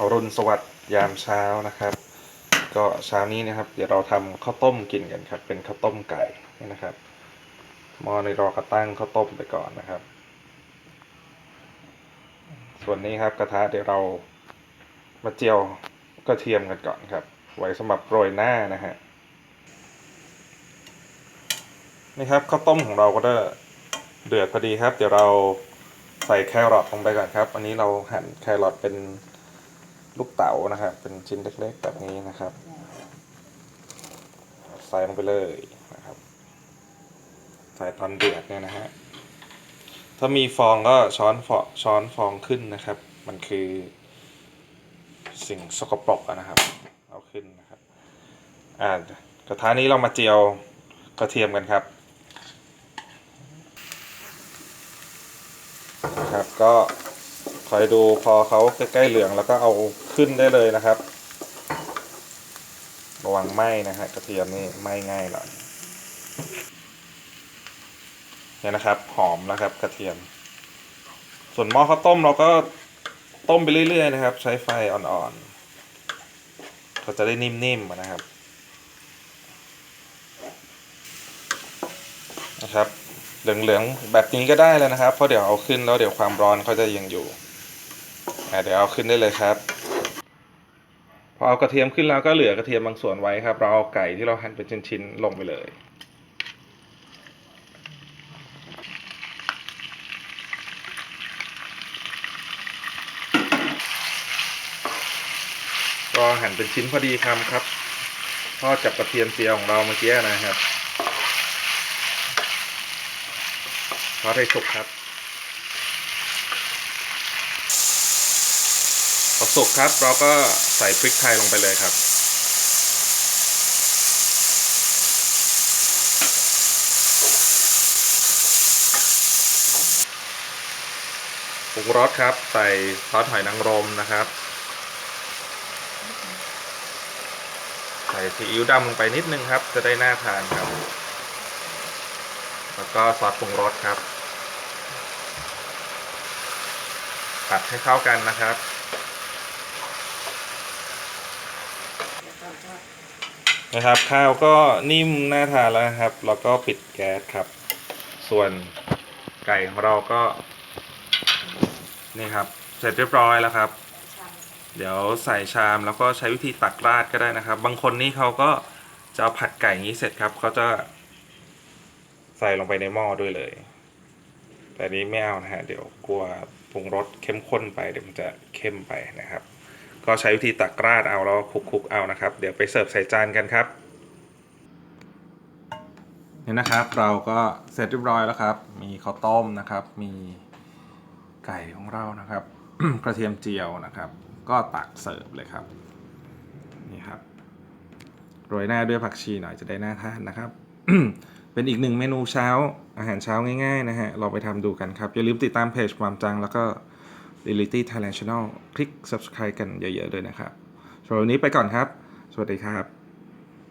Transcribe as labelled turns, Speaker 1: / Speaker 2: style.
Speaker 1: อรุณสวัสดิ์ยามเช้านะครับ ก็เช้านี้นะครับ เดี๋ยวเราทำข้าวต้มกินกันครับ เป็นข้าวต้มไก่นี่นะครับหม้อในรอกระตั้งข้าวต้มไปก่อนนะครับ ส่วนนี้ครับกระทะเดี๋ยวเรามาเจียวกระเทียมกันก่อนครับ ไว้สำหรับโรยหน้านะฮะนี่ครับข้าวต้มของเราก็ได้เดือดพอดีครับ เดี๋ยวเราใส่แครอทลงไปก่อนครับ อันนี้เราหั่นแครอทเป็น ลูกเต๋านะครับ เป็นชิ้นเล็กๆแบบนี้นะครับ ใส่ลงไปเลยนะครับใส่ตอนเดือดเนี่ยนะฮะถ้ามีฟองก็ช้อนฟองช้อนฟองขึ้นนะครับ มันคือสิ่งสกปรกนะครับ เอาขึ้นนะครับอ่ากระทะนี้เรามาเจียวกระเทียมกันครับครับก็ คอยดูพอเขาใกล้ๆเหลืองแล้วก็เอาขึ้นได้เลยนะครับ ระวังไหม้นะฮะกระเทียมนี่ไหม้ง่ายหน่อยเนี่ยนะครับ หอมนะครับ กระเทียม ส่วนหม้อข้าวต้มเราก็ต้มไปเรื่อยๆนะครับ ใช้ไฟอ่อนๆเขาจะได้นิ่มๆนะครับนะครับเหลืองๆแบบนี้ก็ได้แล้วนะครับ เพราะเดี๋ยวเอาขึ้นแล้วเดี๋ยวความร้อนเขาจะยังอยู่ อะเดี๋ยวเอาขึ้นได้เลยครับ พอเอากระเทียมขึ้นแล้วก็เหลือกระเทียมบางส่วนไว้ครับ เราเอาไก่ที่เราหั่นเป็นชิ้นๆลงไปเลยก็หั่นเป็นชิ้นพอดีคำครับทอดกับกระเทียมเจียวของเราเมื่อกี้นะครับทอดให้สุกครับ พอสุกครับเราก็ใส่พริกไทยลงไปเลยครับ ปรุงรสครับ ใส่ซอสหอยนางรมนะครับ ใส่ซีอิ๊วดำลงไปนิดนึงครับ จะได้น่าทานครับ แล้วก็ซอสปรุงรสครับผัดให้เข้ากันนะครับ นะครับ ข้าวก็นิ่มน่าทานแล้วนะครับ แล้วก็ปิดแก๊สครับ ส่วนไก่ของเราก็ นี่ครับ เสร็จเรียบร้อยแล้วครับ เดี๋ยวใส่ชามแล้วก็ใช้วิธีตักราดก็ได้นะครับ บางคนนี่เขาก็จะเอาผัดไก่อย่างนี้เสร็จครับเขาจะใส่ลงไปในหม้อด้วยเลย แต่นี้ไม่เอานะฮะ เดี๋ยวกลัวปรุงรสเข้มข้นไปเดี๋ยวมันจะเข้มไปนะครับ ก็ใช้วิธีตักราดเอาแล้วคลุกๆเอานะครับ เดี๋ยวไปเสิร์ฟใส่จานกันครับนี่นะครับ เราก็เสร็จเรียบร้อยแล้วครับ มีข้าวต้มนะครับ มีไก่ของเรานะครับ กระเทียมเจียวนะครับ ก็ตักเสิร์ฟเลยครับนี่ครับโรยหน้าด้วยผักชีหน่อยจะได้น่าทานนะครับ เป็นอีกหนึ่งเมนูเช้าอาหารเช้าง่ายๆนะฮะเราไปทำดูกันครับ อย่าลืมติดตามเพจความจังแล้วก็ Reality Thailand Channel คลิก subscribe กันเยอะๆด้วยนะครับสำหรับวันนี้ไปก่อนครับ สวัสดีครับ